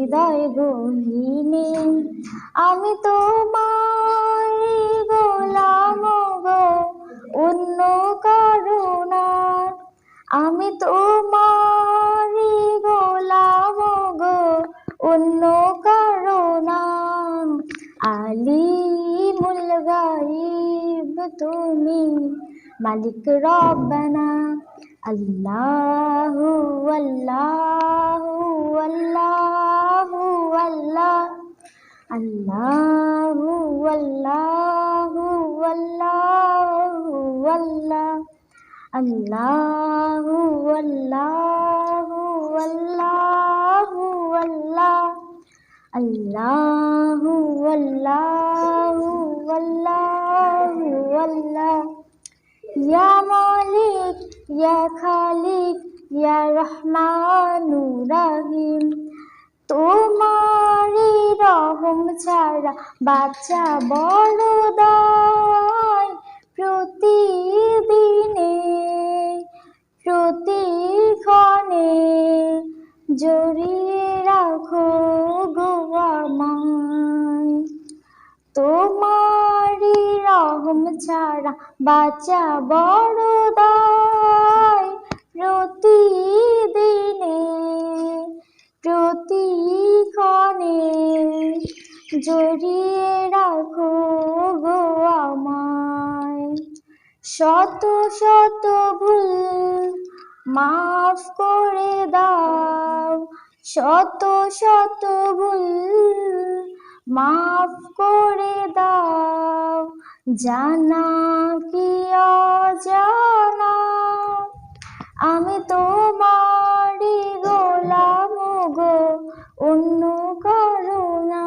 হৃদয় গহিনে আমি তোমার গোলাম গো, অন্য করুণা। আমি তোমার গোলাম গো, অন্য করুণা। আলিমুল গাইব তুমি, মালিক রব্বানা। আল্লাহু আল্লাহু আল্লাহু। আল্লাহ আল্লাহু আল্লাহু আল্লাহু আল্লাহ আল্লাহু আল্লাহু আল্লাহু আল্লাহ আল্লাহু আল্লাহু আল্লাহু আল্লাহ ইয়া মালিক ইয়া খালিক ইয়া রহমানু রহিম তোমারি রহম ছাড়া বাচ্চা বড় প্রতিদিনে, প্রতিক্ষণে জড়িয়ে রাখো গো আমায়। তোমারি রহম ছাড়া বাচ্চা বড় দায় প্রতিদিনে প্রতিক্ষণে জড়িয়ে রাখো গো আমায়। শত শত ভুল মাফ করে দাও, শত শত ভুল মাফ করে দাও, জানা কি অজানা? আমি তোমারই গোলাম গো অন্য করুণা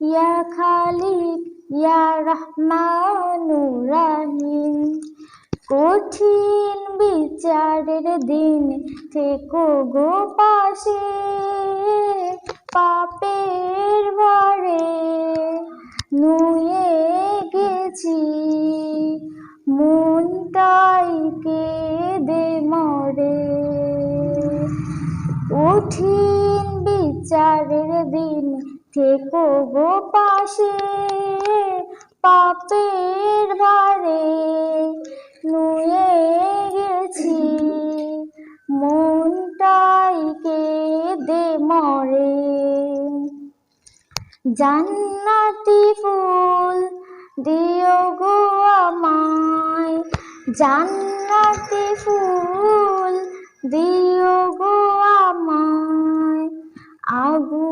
ইয়া খালিক, ইয়া রহমানু রহিম কঠিন বিচারের দিন থেকো গো পাশে, পাপের ভারে নুয়ে গেছি। মনটাই কেঁদে মরে। কঠিন বিচারের দিন থেকো গো পাশে পাপের ভারে নুয়ে গেছি। মনটাই কে দে মরে। জান্নাতি ফুল দিও গো আমায়। জান্নাতি ফুল দিও গো আমায়। আগুন